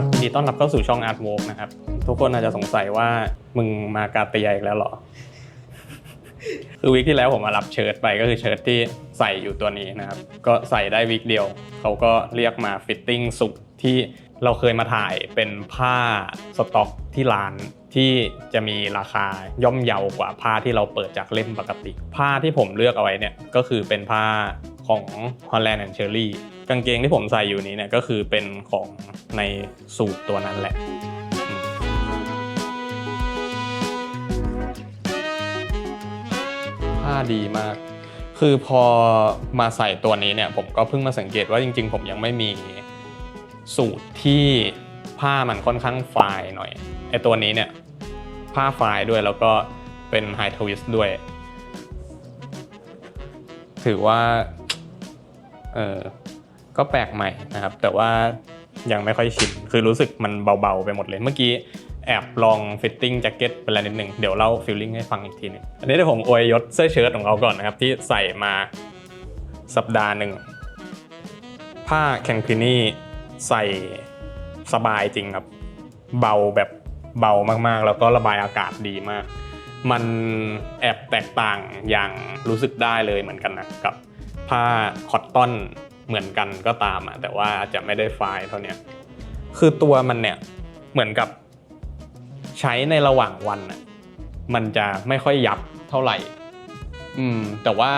ครับดีต้อนรับเข้าสู่ช่อง Art w o r k นะครับ ทุกคนอาจจะสงสัยว่ามึงมากาเตียอีกแล้วเหรอ คือวีคที่แล้วผมมารับเชิ้ตไปก็คือเชิ้ตที่ใส่อยู่ตัวนี้นะครับ ก็ใส่ได้วีคเดียว เขาก็เรียกมาฟิตติ้งสุดที่เราเคยมาถ่ายเป็นผ้าสต็อกที่ร้านที่จะมีราคาย่อมเยาวกว่าผ้าที่เราเปิดจากเล่มปกติ ผ้าที่ผมเลือกเอาไว้เนี่ยก็คือเป็นผ้า ของ Holland and Cherry กางเกงที่ผมใส่อยู่นี้เนี่ยก็คือเป็นของในสูตรตัวนั้นแหละผ้าดีมาก คือพอมาใส่ตัวนี้เนี่ยผมก็เพิ่งมาสังเกตว่าจริง ๆ ผมยังไม่มีสูตรที่ผ้ามันค่อนข้างฟายหน่อยไอตัวนี้เนี่ยผ้าฟายด้วยแล้วก็เป็นไฮทวิสต์ด้วย ถือว่า เออก็แปลกใหม่นะครับ แต่ว่ายังไม่ค่อยชินคือรู้สึกมันเบาๆไปหมดเลยเมื่อกี้แอบลองฟิตติ้งแจ็คเก็ตไปแล้วนิดหนึ่งเดี๋ยวเล่าฟิลลิ่งให้ฟังอีกทีนึงอันนี้เดี๋ยวผมอวยยศเสื้อเชิ้ตของเขาก่อนนะครับ ที่ใส่มาสัปดาห์หนึ่ง ผ้าแคนคินี่ใส่สบายจริงครับ เบาแบบเบามากๆ แล้วก็ระบายอากาศดีมาก มันแอบแตกต่างอย่างรู้สึกได้เลยเหมือนกันนะกับ ผ้าคอตตอนเหมือนกันก็ตามอะแต่ว่าจะไม่ได้ไฟล์เท่านี้คือตัวมันเนี่ยเหมือนกับใช้ในระหว่างวันอะมันจะไม่ค่อยยับเท่าไหร่ อืม แต่ว่า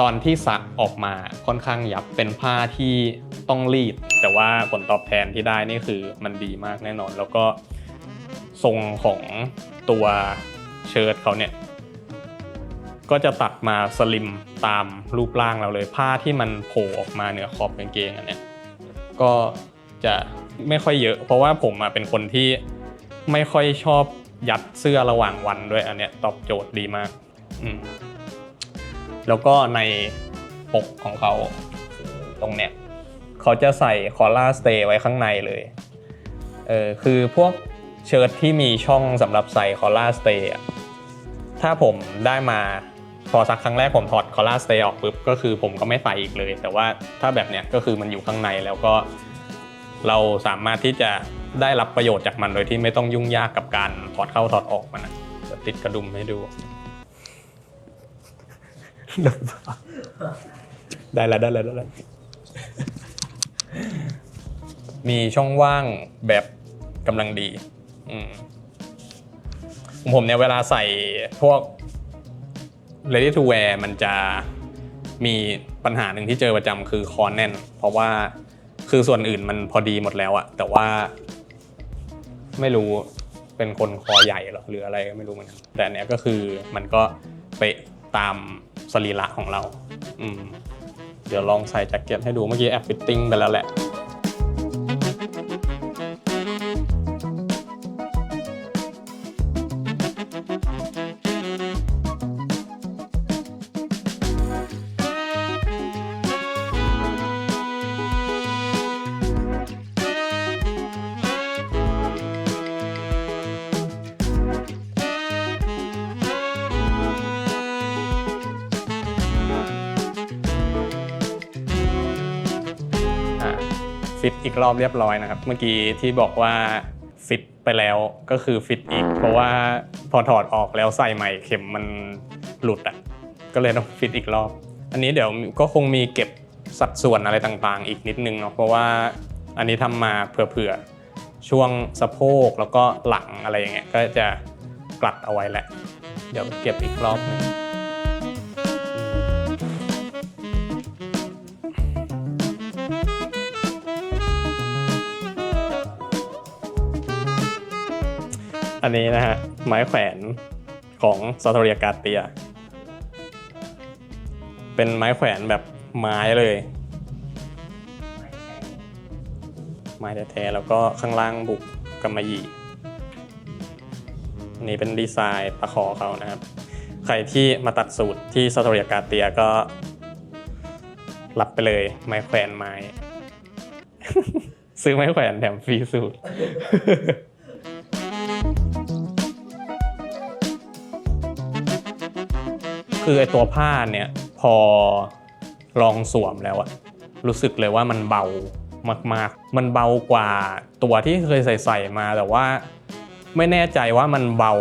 ตอนที่ซักออกมาค่อนข้างยับเป็นผ้าที่ต้องรีด แต่ว่าผลตอบแทนที่ได้นี่คือมันดีมากแน่นอน แล้วก็ทรงของตัวเชิ้ตเขาเนี่ย ก็จะตัดมาสลิมตามรูปร่างเราเลย ผ้าที่มันโผล่ออกมาเหนือขอบกางเกงอันเนี้ยก็จะไม่ค่อยเยอะ เพราะว่าผมอะเป็นคนที่ไม่ค่อยชอบยัดเสื้อระหว่างวันด้วยอันเนี้ยตอบโจทย์ดีมากอืมแล้วก็ในปกของเขาตรงเนี้ยเขาจะใส่คอล่าสเตย์ไว้ข้างในเลยเออคือพวกเชิ้ตที่มีช่องสำหรับใส่คอล่าสเตย์อะถ้าผมได้มา พอสักครั้งแรกผมถอดคอล่าสเตย์ออกปุ๊บก็คือผมก็ไม่ใส่อีกเลย แต่ว่าถ้าแบบเนี้ยก็คือมันอยู่ข้างในแล้วก็ เราสามารถที่จะได้รับประโยชน์จากมันโดยที่ไม่ต้องยุ่งยากกับการถอดเข้าถอดออกมันนะเดี๋ยวติดกระดุมให้ดู ได้แล้วได้แล้วได้แล้วมีช่องว่างแบบกำลังดี อืมขอผมเนี่ยเวลาใส่พวก ready to wear มันจะมีปัญหาหนึ่งที่เจอประจำคือคอแน่น เพราะว่าคือส่วนอื่นมันพอดีหมดแล้วอะแต่ว่า ไม่รู้เป็นคนคอใหญ่หรอหรืออะไรก็ไม่รู้เหมือนกันแต่อันเนี้ยก็คือมันก็เป๊ะตามสรีระของเรา อืม เดี๋ยวลองใส่แจ็คเก็ตให้ดูเมื่อกี้แอบฟิตติ้งไปแล้วแหละ ฟิตอีกรอบเรียบร้อยนะครับ เมื่อกี้ที่บอกว่าฟิตไปแล้วก็คือฟิตอีก เพราะว่าพอถอดออกแล้วใส่ใหม่เข็มมันหลุดอะก็เลยต้องฟิตอีกรอบ อันนี้เดี๋ยวก็คงมีเก็บสัดส่วนอะไรต่างๆ อีกนิดนึงเนาะเพราะว่าอันนี้ทำมาเผื่อๆช่วงสะโพกแล้วก็หลังอะไรอย่างเงี้ยก็จะกลัดเอาไว้แหละ เดี๋ยวเก็บอีกรอบนึง อันนี้นะฮะ ไม้แขวนของซาโตเรียกาเตีย เป็นไม้แขวนแบบไม้เลย ไม้แท้ๆแล้วก็ข้างล่างบุกกำมะหยี่นนี้เป็นดีไซน์ตะขอเขานะครับ ใครที่มาตัดสูตรที่ซาโตเรียกาเตียก็รับไปเลย ไม้แขวนไม้ ซื้อไม้แขวนแถมฟรีสูตร คือไอตัวผ้าเนี่ยพอลองสวมแล้วอะรู้สึกเลยว่ามันเบามากๆ มันเบากว่าตัวที่เคยใส่ใส่ๆมาแต่ว่าไม่แน่ใจว่ามันเบา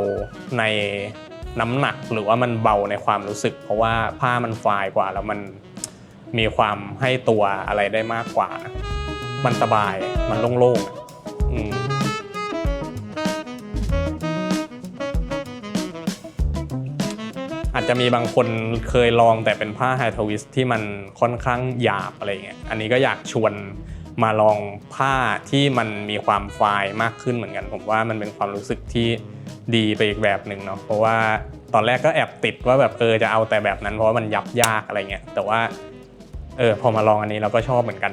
ในน้ำหนักหรือว่ามันเบาในความรู้สึก เพราะว่าผ้ามันฟายกว่าแล้วมันมีความให้ตัวอะไรได้มากกว่า มันสบายมันโล่งๆ จะมีบางคนเคยลองแต่เป็นผ้าไฮทวิสที่มันค่อนข้างหยาบอะไรเงี้ยอันนี้ก็อยากชวนมาลองผ้าที่มันมีความไฟล์มากขึ้นเหมือนกัน ผมว่ามันเป็นความรู้สึกที่ดีไปอีกแบบหนึ่งเนาะเพราะว่าตอนแรกก็แอบติดว่าแบบเออจะเอาแต่แบบนั้นเพราะว่ามันยับยากอะไรเงี้ยแต่ว่าเออพอมาลองอันนี้เราก็ชอบเหมือนกัน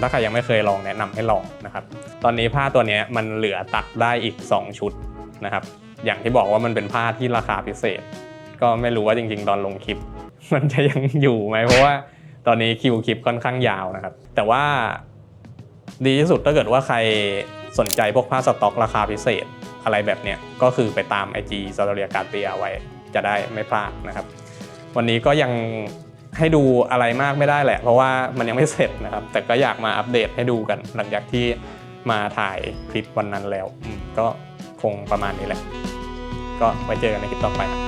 ถ้าใครยังไม่เคยลองแนะนำให้ลองนะครับ ตอนนี้ผ้าตัวนี้มันเหลือตัดได้อีก 2 ชุดนะครับ อย่างที่บอกว่ามันเป็นผ้าที่ราคาพิเศษ ก็ไม่รู้ว่าจริง ๆ ตอนลงคลิป มันจะยังอยู่ไหมเพราะว่าตอนนี้คิวคลิปค่อนข้างยาวนะครับ แต่ว่าดีที่สุดถ้าเกิดว่าใครสนใจพวกผ้าสต็อกราคาพิเศษอะไรแบบเนี้ยก็คือไปตาม IG ซาโตเรียการเตียไว้จะได้ไม่พลาดนะครับ วันนี้ก็ยังให้ดูอะไรมากไม่ได้แหละ เพราะว่ามันยังไม่เสร็จนะครับ แต่ก็อยากมาอัปเดตให้ดูกัน หลังจากที่มาถ่ายคลิปวันนั้นแล้ว ก็คงประมาณนี้แหละ ก็ไว้เจอกันในคลิปต่อไป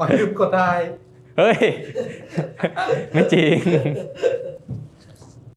อ๋อยืมกดได้ เฮ้ย ไม่จริง